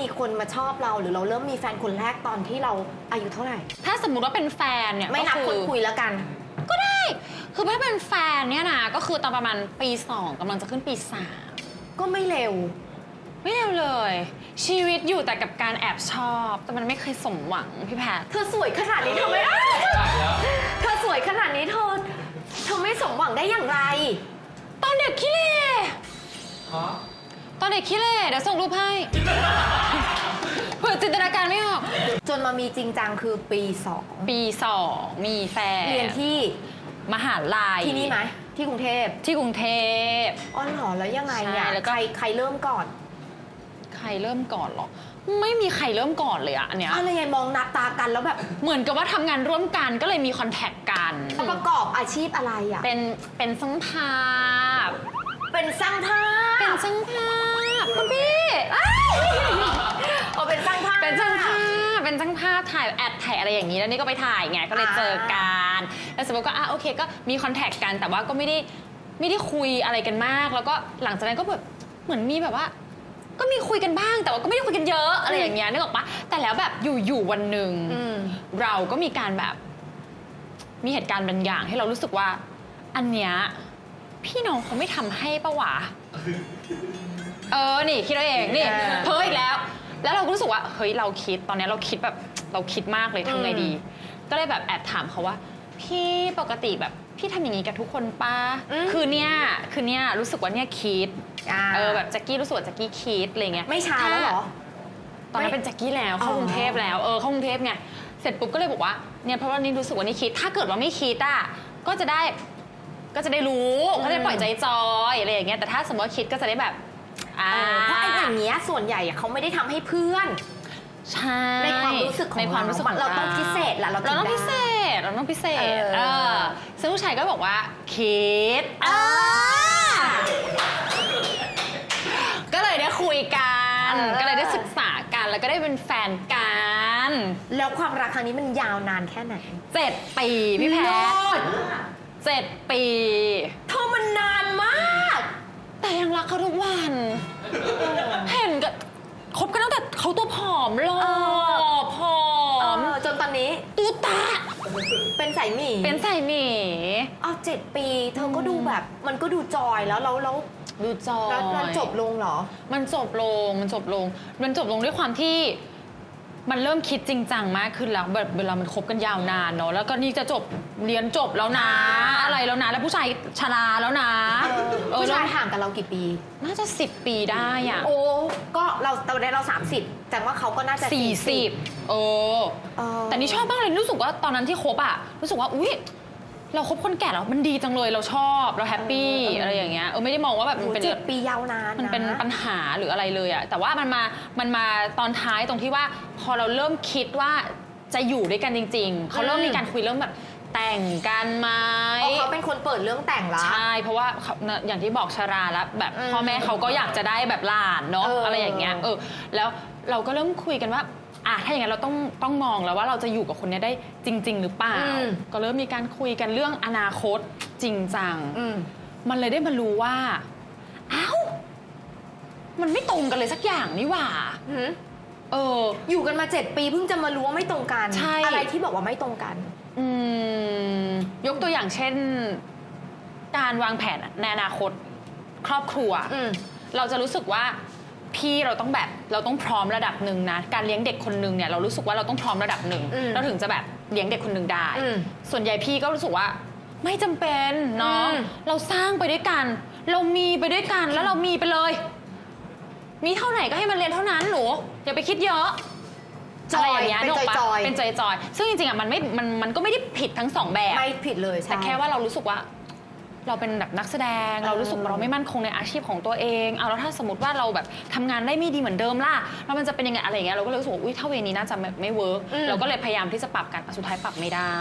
มีคนมาชอบเรา หรือเราเริ่มมีแฟนคนแรกตอนที่เราอายุเท่าไหร่ ถ้าสมมุติว่าเป็นแฟนเนี่ยไม่นับก็คนอคุยแล้วกัน ก็ได้ คือถ้าเป็นแฟนเนี่ยนะก็คือตอนประมาณปีสองกำลังจะขึ้นปีสามก็ไม่เร็ว ไม่เร็วเลย ชีวิตอยู่แต่กับการแอบชอบ แต่มันไม่เคยสมหวังพี่แพทเธอสวยขนาดนี้เธอไม่อ้าวเธอสวยขนาดนี้เธอเธอไม่สมหวังได้อย่างไร ตอนเด็กขี้เล่ ตอนเด็กขี้เล่เดี๋ยวส่งรูปให้ เผื่อจินตนาการไม่ออก จนมามีจริงจังคือปีสองปีสองมีแฟนเรียนที่มหาลัยที่นี่ไหมที่กรุงเทพที่กรุงเทพ อ๋อเหรอแล้วยังไงเนี่ยใช่แล้วก็ ใครใครเริ่มก่อนใครเริ่มก่อนหรอ ไม่มีใครเริ่มก่อนเลยอะอันเนี้ยอะไรไงมองหน้าตากันแล้วแบบเหมือนกับว่าทำงานร่วมกันก็เลยมีคอนแทคกันประกอบอาชีพอะไรอะเป็นเป็นช่างภาพเป็นสร้างภาพเป็นช่างภา เป็นสร้างภาพเป็นช่างภาพเป็นช่างภาพถ่ายแอดถ่ายอะไรอย่างนี้แล้วนี่ก็ไปถ่ายไงก็เลยอ่าเจอกันแล้วสมมติก็อะโอเค ก็มีคอนแทคกันแต่ว่าก็ไม่ได้ไม่ได้คุยอะไรกันมาก แล้วก็หลังจากนั้นก็แบบเหมือนมีแบบว่า ก็มีคุยกันบ้าง แต่ว่าก็ไม่ได้คุยกันเยอะอะไรอย่างเงี้ยนึกออกปะแต่แล้วแบบอยู่ๆวันหนึ่งอืมเราก็มีการแบบ มีเหตุการณ์บางอย่าง ให้เรารู้สึกว่า อันเนี้ยพี่น้องเขาไม่ทำให้ปะวะ เออ นี่คิดเอาเอง นี่เออเพ้ออีกแล้ว แล้วเราก็รู้สึกว่าเฮ้ยเราคิดตอนเนี้ยเราคิดแบบเราคิดมากเลยทำไงดี ก็เลยแบบแอบถามเขาว่า พี่ปกติแบบพี่ทำอย่างนี้กับทุกคนป้าอืมคือเนี่ยคือเนี่ยรู้สึกว่าเนี่ยคิดอ่าเออแบบแจ็คกี้รู้สึกว่าแจ็คกี้คิดอะไรเงี้ยไม่ช้าแล้วเหรอตอนนั้นไม่เป็นแจ็คกี้แล้วเข้าอ๋อกรุงเทพแล้วเออเข้ากรุงเทพไงเสร็จปุ๊บก็เลยบอกว่าเนี่ยเพราะว่านี่รู้สึกว่านี่คิด ถ้าเกิดว่าไม่คิดอะก็จะได้ก็จะได้รู้ก็จะปล่อยใจจอยอะไรอย่างเงี้ยแต่ถ้าสมมติว่าคิดก็จะได้แบบ อ่าเออเพราะไอ้อย่างเงี้ยส่วนใหญ่อะเขาไม่ได้ทำให้เพื่อน ใช่ในความรู้สึกของในความรู้สึกของเราเราต้องพิเศษแหละเราถึงเราต้องได้พิเศษเราต้องพิเศษเออ เออซึ่งผู้ชายก็บอกว่าคิดอ่าก็เลยได้คุยกัน เออ ก็เลยได้ศึกษากันแล้วก็ได้เป็นแฟนกันแล้วความรักครั้งนี้มันยาวนานแค่ไหน เจ็ดปีพี่แพทโลดเจ็ดปี เธอมันนานมาก แต่ยังรักเขาทุกวัน เห็นกับคบกันตั้งแต่เขาตัวผอมหล่อเออ ผอเอมอจนตอนนี้ตูตา เป็นสายหมี่เป็นใส่หมีเอาเจ็ดปี เธอก็ดูแบบ มันก็ดูจอยแล้วแล้วแล้วดูจอแล้วแล้วยจบลงเหรอ มันจบลงมันจบลง มันจบลงด้วยความที่ มันเริ่มคิดจริงจังมากขึ้นแล้วแบบเวลามันคบกันยาวนานเนาะแล้วก็นี่จะจบเรียนจบแล้วนะอ่าอะไรแล้วนะแล้วผู้ชายชราแล้วนะเออเออผู้ชายแล้วห่างกับเรากี่ปี น่าจะสิบปีได้อะโอ้ ก็เราตอนนี้เรา 30 แต่ว่าเขาก็น่าจะสี่สิบเออ เออแต่นี่ชอบมากเลยรู้สึกว่าตอนนั้นที่คบอะรู้สึกว่าอุ้ย เราคบคนแก่แล้วมันดีจังเลยเราชอบเราแฮปปี้เออเออออะไรอย่างเงี้ยเออไม่ได้มองว่าแบบโอ้มันเป็น เจ็ดปียาวนานมันเป็นะปัญหาหรืออะไรเลยอะแต่ว่ามันมามันมาตอนท้ายตรงที่ว่า พอเราเริ่มคิดว่าจะอยู่ด้วยกันจริง ๆเขาเริ่มอืมมีการคุยเรื่องแบบแต่งกันไหมเพราะเขาเป็นคนเปิดเรื่องแต่งละ ใช่เพราะว่าเขาอย่างที่บอกชาราแล้วแบบอืมพ่อแม่เขาก็อยากจะได้แบบหลานเนาะเอออ อะไรอย่างเงี้ยเออแล้วเราก็เริ่มคุยกันว่า อะถ้าอย่างนั้นเราต้องต้องมองแล้วว่าเราจะอยู่กับคนเนี้ยได้จริง ๆ หรือเปล่า อืม ก็เริ่มมีการคุยกันเรื่องอนาคตจริงจัง อืม มันเลยได้มารู้ว่า เอ้า มันไม่ตรงกันเลยสักอย่างนี่หว่าหืมเออ อยู่กันมาเจ็ดปีเพิ่งจะมารู้ว่าไม่ตรงกัน ใช่ อะไรที่บอกว่าไม่ตรงกัน อืม ยกตัวอย่างเช่น การวางแผนในอนาคต ครอบครัว อืม เราจะรู้สึกว่าพี่เราต้องแบบ เราต้องพร้อมระดับหนึ่งนะ การเลี้ยงเด็กคนหนึ่งเนี่ยเรารู้สึกว่าเราต้องพร้อมระดับหนึ่งอืมเราถึงจะแบบเลี้ยงเด็กคนหนึ่งได้ อืมส่วนใหญ่พี่ก็รู้สึกว่า ไม่จำเป็นน้อง อืม เราสร้างไปด้วยกัน เรามีไปด้วยกันแล้วเรามีไปเลย มีเท่าไหร่ก็ให้มันเรียนเท่านั้นหนูอย่าไปคิดเยอะจอยอะไรอย่างเงี้ยเป็นนึกกปะจอยๆ เป็นจอยจอยๆซึ่งจริงๆอะมันไม่มันมันก็ไม่ได้ผิดทั้งสองแบบ ไม่ผิดเลยใช่แต่แค่ว่าเรารู้สึกว่า เราเป็นแบบนักแสดงเออเรารู้สึกว่าเราไม่มั่นคงในอาชีพของตัวเองเอาแล้วถ้าสมมติว่าเราแบบทำงานได้ไม่ดีเหมือนเดิมล่ะแล้วมันจะเป็นยังไงอะไรอย่างเงี้ยเราก็เลยรู้สึกว่าอุ้ยถ้าเวนี้น่าจะไม่ไม่เวิร์กอืมเราก็เลยพยายามที่จะปรับกันอะสุดท้ายปรับไม่ได้